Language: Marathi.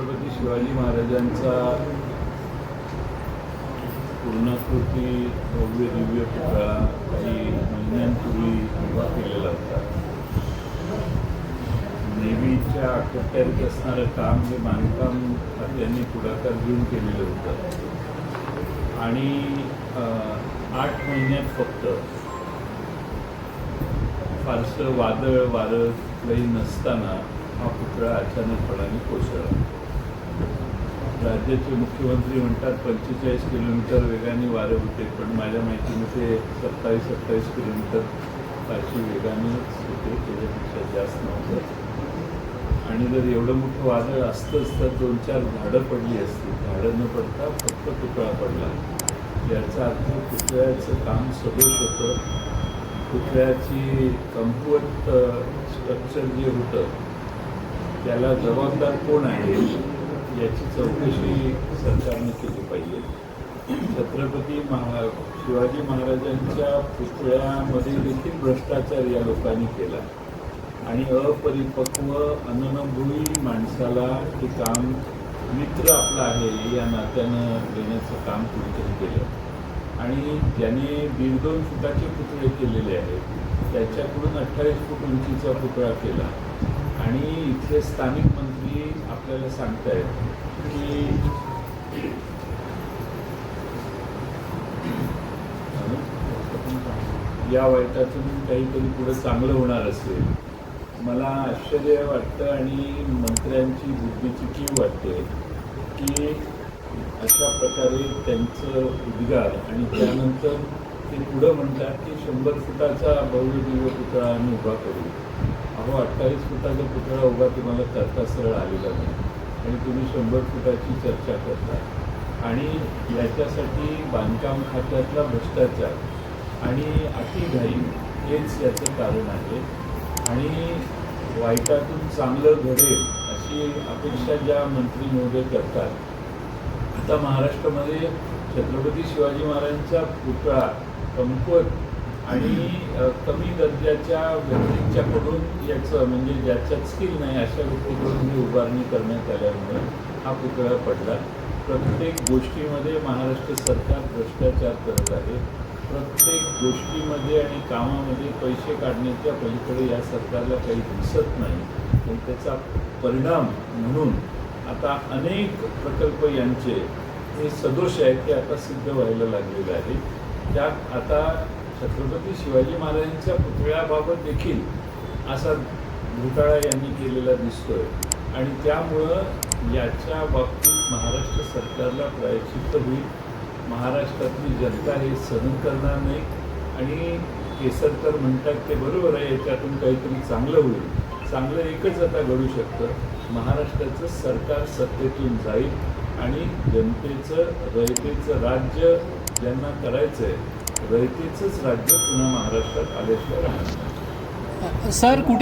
छत्रपती शिवाजी महाराजांचा पूर्णाकृती भव्य दिव्य पुतळा काही महिन्यांपूर्वी उभा केलेला होता. नेहमीच्या अखत्यारीत असणारं काम हे बांधकाम त्यांनी पुढाकार घेऊन केलेलं होतं. आणि आठ महिन्यात फक्त फारसं वादळ वारं काही नसताना हा पुतळा अचानकपणाने कोसळला. राज्याचे मुख्यमंत्री म्हणतात पंचेचाळीस किलोमीटर वेगाने वारे होते पण माझ्या माहितीनुसार सत्तावीस सत्तावीस किलोमीटर फारशी वेगानेच होते त्याच्यापेक्षा जास्त नव्हतं. आणि जर एवढं मोठं वादळ असतंच तर दोन चार झाडं पडली असती. झाडं न पडता फक्त पुतळा पडला. याचा अर्थ पुतळ्याचं काम सदोष होतं. पुतळ्याची कमकुवत स्ट्रक्चर जे होतं त्याला जबाबदार कोण आहे? याची चौकशी सरकारने केली पाहिजे. छत्रपती महा शिवाजी महाराजांच्या पुतळ्यामध्ये देखील भ्रष्टाचार या लोकांनी केला. आणि अपरिपक्व अननुभवी माणसाला हे काम मित्र आपला आहे या नात्यानं देण्याचं काम कुठेतरी केलं. आणि त्याने दीड दोन फुटाचे पुतळे केलेले आहेत. त्याच्याकडून अठ्ठावीस फूट उंचीचा पुतळा केला. आणि इथले स्थानिक मंत्री आपल्याला की या वाईटातून काहीतरी पुढे चांगलं होणार असेल. मला आश्चर्य वाटतं आणि मंत्र्यांची बुद्धीची कीव वाटते की अशा प्रकारे त्यांचं उद्गार आणि त्यानंतर ते पुढं म्हणतात की शंभर फुटाचा भव्य दिव्य पुतळा आम्ही उभा करू. अहो अठ्ठावीस फुटाचा पुतळा उभा तुम्हाला करता सरळ आलेला नाही. आणि तुम्ही शंभर फुटाची चर्चा करता आणि याच्यासाठी बांधकाम खात्यातला भ्रष्टाचार आणि अतिघाई हेच याचं कारण आहे. आणि वाईटातून चांगलं घडेल अशी अपेक्षा ज्या मंत्री महोदय करतात. आता महाराष्ट्रामध्ये छत्रपती शिवाजी महाराजांचा पुतळा कमकुवत आणि कमी दर्जाच्या व्यक्तींच्याकडून याचं म्हणजे ज्याच्यात स्किल नाही अशा व्यक्तीकडून ही उभारणी करण्यात आल्यामुळे हा पुतळा पडला. प्रत्येक गोष्टीमध्ये महाराष्ट्र सरकार भ्रष्टाचार करत आहे. प्रत्येक गोष्टीमध्ये आणि कामामध्ये पैसे काढण्याच्या पलीकडे या सरकारला काही दिसत नाही. पण त्याचा परिणाम म्हणून आता अनेक प्रकल्प यांचे हे सदोष आहेत ते आता सिद्ध व्हायला लागलेले आहे त्यात आता छत्रपती शिवाजी महाराजांच्या पुतळ्याबाबत देखील असा घोटाळा यांनी केलेला दिसतोय. आणि त्यामुळं याच्या बाबतीत महाराष्ट्र सरकारला प्रायचित्त होईल. महाराष्ट्रातली जनता हे सहन करणार नाही. आणि केसरकर म्हणतात ते बरोबर आहे याच्यातून काहीतरी चांगलं होईल. चांगलं एकच आता घडू शकतं. महाराष्ट्राचं सरकार सत्तेतून जाईल आणि जनतेचं रयतेचं राज्य ज्यांना करायचं आहे रयतेचंच राज्य पुन्हा महाराष्ट्रात आल्याशिवाय राहणार सर कुठे